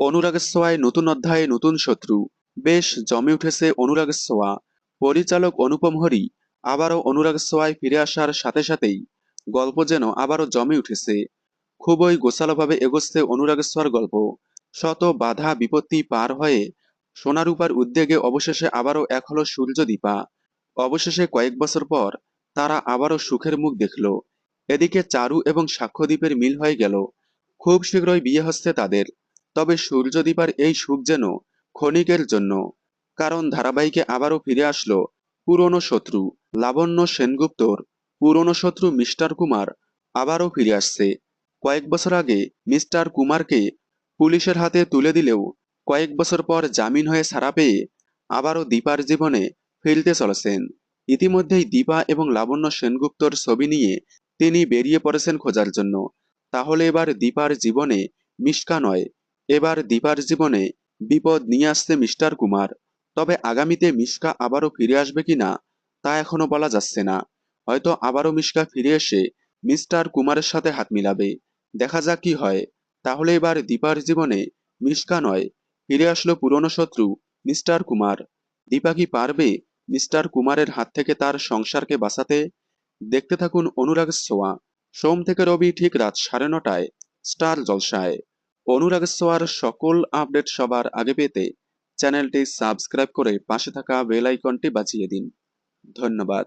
অনুরাগের নতুন অধ্যায়ে নতুন শত্রু। বেশ জমে উঠেছে অনুরাগের পরিচালক অনুপম হরি আবারও অনুরাগের ফিরে আসার সাথে সাথেই গল্প যেন আবারও জমে উঠেছে। খুবই গোছালোভাবে এগোচ্ছে অনুরাগের ছোঁয়ার গল্প। শত বাধা বিপত্তি পার হয়ে সোনারূপার উদ্যোগে অবশেষে আবারও এক হলো সূর্যদীপা। অবশেষে কয়েক বছর পর তারা আবারও সুখের মুখ দেখল। এদিকে চারু এবং সাক্ষ্যদ্বীপের মিল হয়ে গেল। খুব শীঘ্রই বিয়ে হচ্ছে তাদের। তবে সূর্যদীপার এই সুখ যেন ক্ষণিকের জন্য, কারণ ধারাবাহিকে আবারও ফিরে আসলো পুরনো শত্রু। লাবণ্য সেনগুপ্তর, পুরনো শত্রু মিস্টার কুমার আবারও ফিরে আসছে। কয়েক বছর আগে মিস্টার কুমারকে পুলিশের হাতে তুলে দিলেও কয়েক বছর পর জামিন হয়ে ছাড়া পেয়ে আবারও দীপার জীবনে ফিরতে চলেছেন। ইতিমধ্যেই দীপা এবং লাবণ্য সেনগুপ্তর ছবি নিয়ে তিনি বেরিয়ে পড়েছেন খোঁজার জন্য। তাহলে এবার দীপার জীবনে মিশকা নয় এবার দীপার জীবনে বিপদ নিয়ে আসছে মিস্টার কুমার। তবে আগামীতে মিশকা আবারও ফিরে আসবে কিনা তা এখনও বলা যাচ্ছে না। হয়তো আবারও মিশকা ফিরে এসে মিস্টার কুমারের সাথে হাত মিলাবে। দেখা যাক কি হয়। তাহলে এবার দীপার জীবনে মিশকা নয়, ফিরে আসলো পুরনো শত্রু মিস্টার কুমার। দীপা কি পারবে মিস্টার কুমারের হাত থেকে তার সংসারকে বাঁচাতে? দেখতে থাকুন অনুরাগ সোয়া। সোম থেকে রবি ঠিক রাত সাড়ে নটায়, স্টার জলসায়। অনুরাগ সোয়ার সকল আপডেট সবার আগে পেতে চ্যানেলটি সাবস্ক্রাইব করে পাশে থাকা বেল আইকনটি বাজিয়ে দিন। ধন্যবাদ।